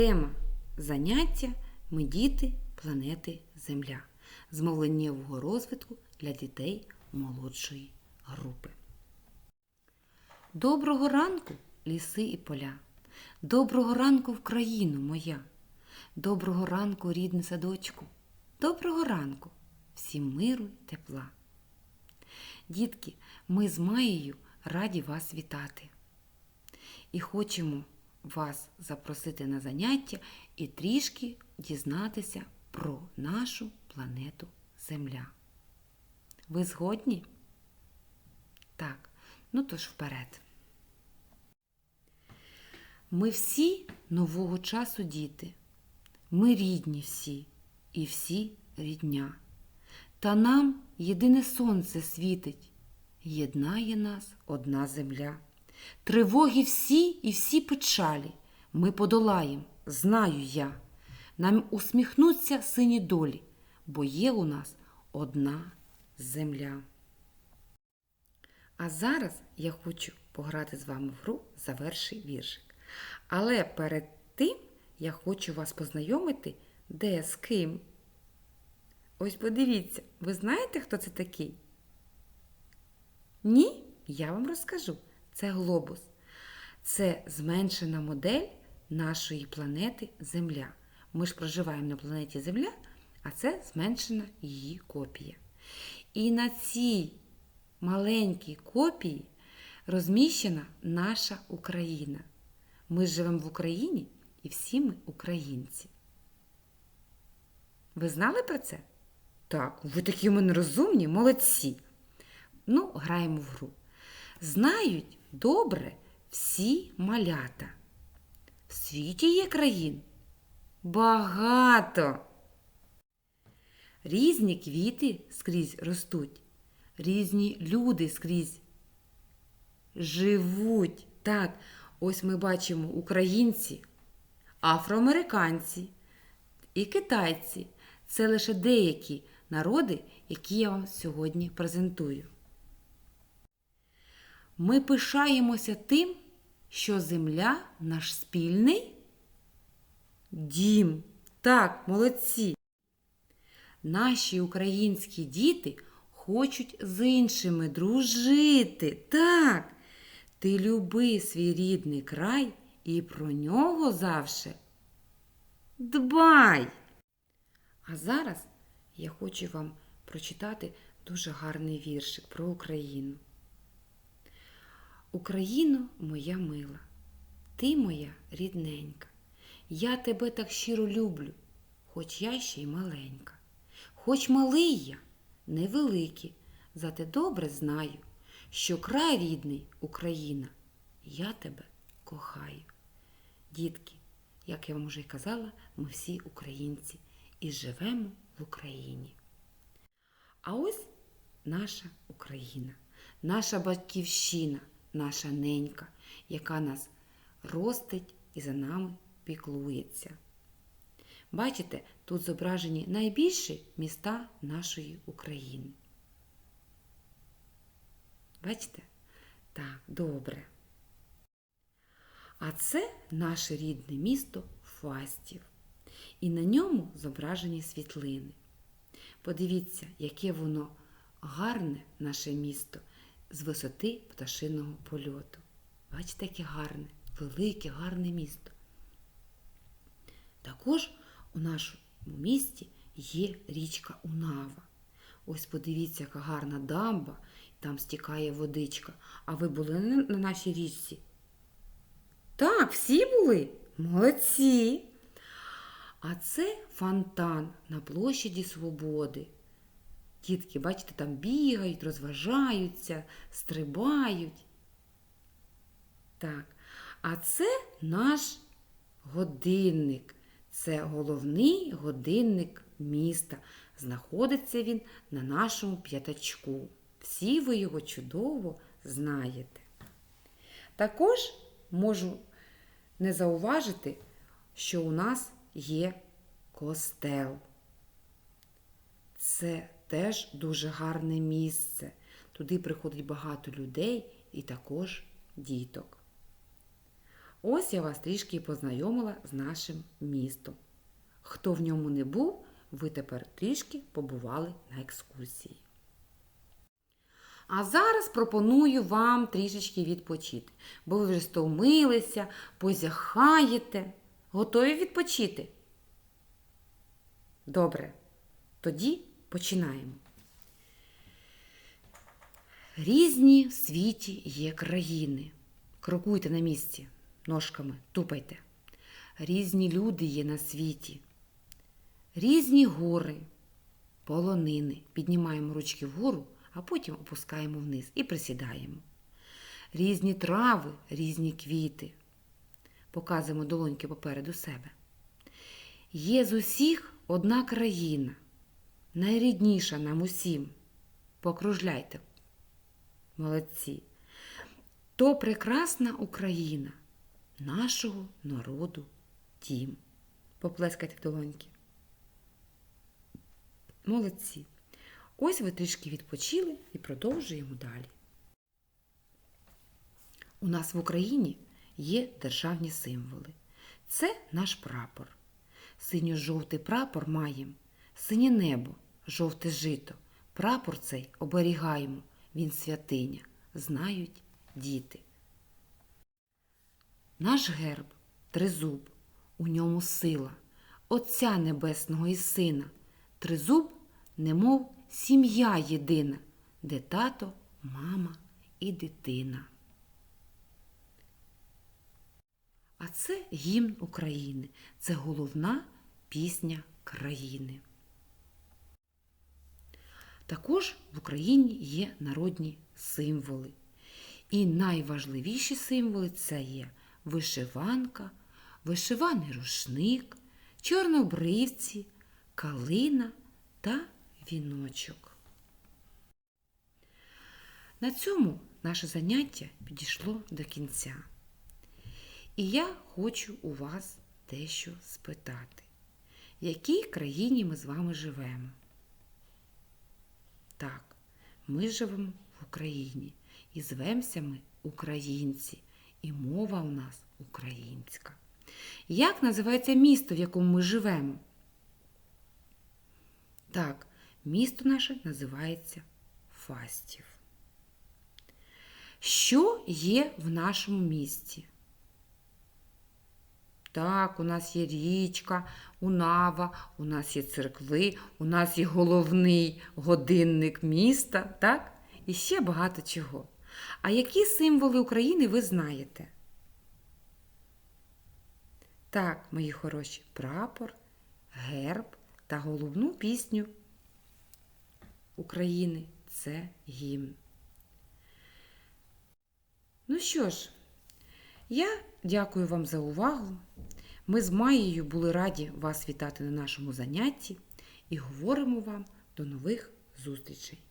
Тема заняття Ми діти планети Земля з розвитку для дітей молодшої групи. Доброго ранку, ліси і поля. Доброго ранку, Вкраїну моя. Доброго ранку, рідний садочку. Доброго ранку, всім миру й тепла. Дітки, ми з Маєю раді вас вітати. І хочемо вас запросити на заняття і трішки дізнатися про нашу планету Земля. Ви згодні? Так, ну то ж вперед. Ми всі нового часу діти. Ми рідні всі і всі рідня. Та нам єдине сонце світить, єднає нас одна земля. Тривоги всі і всі печалі ми подолаєм, знаю я. Нам усміхнуться сині долі, бо є у нас одна земля. А зараз я хочу пограти з вами в гру «Заверши віршик. Але перед тим я хочу вас познайомити де з ким. Ось подивіться, ви знаєте, хто це такий? Ні? Я вам розкажу. Це глобус. Це зменшена модель нашої планети Земля. Ми ж проживаємо на планеті Земля, а це зменшена її копія. І на цій маленькій копії розміщена наша Україна. Ми живемо в Україні і всі ми українці. Ви знали про це? Так, ви такі у мене розумні, молодці. Ну, граємо в гру. Знають добре всі малята. В світі є країн багато. Різні квіти скрізь ростуть, різні люди скрізь живуть. Так, ось ми бачимо українці, афроамериканці і китайці. Це лише деякі народи, які я вам сьогодні презентую. Ми пишаємося тим, що земля наш спільний дім. Так, молодці. Наші українські діти хочуть з іншими дружити. Так, ти люби свій рідний край і про нього завше дбай. А зараз я хочу вам прочитати дуже гарний віршик про Україну. Україно, моя мила, ти моя рідненька, я тебе так щиро люблю, хоч я ще й маленька. Хоч малий я, невеликий, зате добре знаю, що край рідний Україна, я тебе кохаю. Дітки, як я вам вже й казала, ми всі українці і живемо в Україні. А ось наша Україна, наша батьківщина, наша ненька, яка нас ростить і за нами піклується. Бачите, тут зображені найбільші міста нашої України. Бачите? Так, добре. А це наше рідне місто Фастів. І на ньому зображені світлини. Подивіться, яке воно гарне, наше місто, з висоти пташиного польоту. Бачите, яке гарне, велике, гарне місто. Також у нашому місті є річка Унава. Ось подивіться, яка гарна дамба, там стікає водичка. А ви були на нашій річці? Так, всі були? Молодці! А це фонтан на площаді Свободи. Дітки, бачите, там бігають, розважаються, стрибають. Так, а це наш годинник. Це головний годинник міста. Знаходиться він на нашому п'ятачку. Всі ви його чудово знаєте. Також можу не зауважити, що у нас є костел. Це теж дуже гарне місце. Туди приходить багато людей і також діток. Ось я вас трішки познайомила з нашим містом. Хто в ньому не був, ви тепер трішки побували на екскурсії. А зараз пропоную вам трішечки відпочити, бо ви вже стомилися, позяхаєте. Готові відпочити? Добре. Тоді починаємо. Різні в світі є країни. Крокуйте на місці, ножками, тупайте. Різні люди є на світі. Різні гори, полонини. Піднімаємо ручки вгору, а потім опускаємо вниз і присідаємо. Різні трави, різні квіти. Показуємо долоньки попереду себе. Є з усіх одна країна, найрідніша нам усім. Покружляйте. Молодці. То прекрасна Україна, нашого народу дім. Поплескайте в долоньки. Молодці. Ось ви трішки відпочили і продовжуємо далі. У нас в Україні є державні символи. Це наш прапор. Синьо-жовтий прапор маємо, синє небо, жовте жито. Прапор цей оберігаємо, він святиня, знають діти. Наш герб тризуб, у ньому сила, Отця Небесного і Сина. Тризуб, немов сім'я єдина, де тато, мама і дитина. А це гімн України. Це головна пісня країни. Також в Україні є народні символи. І найважливіші символи це є вишиванка, вишиваний рушник, чорнобривці, калина та віночок. На цьому наше заняття підійшло до кінця. І я хочу у вас дещо спитати, в якій країні ми з вами живемо? Так, ми живемо в Україні і звемося ми українці, і мова у нас українська. Як називається місто, в якому ми живемо? Так, місто наше називається Фастів. Що є в нашому місті? Так, у нас є річка, Унава, у нас є церкви, у нас є головний годинник міста, так? І ще багато чого. А які символи України ви знаєте? Так, мої хороші, прапор, герб та головну пісню України це гімн. Ну що ж, я дякую вам за увагу. Ми з Маєю були раді вас вітати на нашому занятті і говоримо вам до нових зустрічей.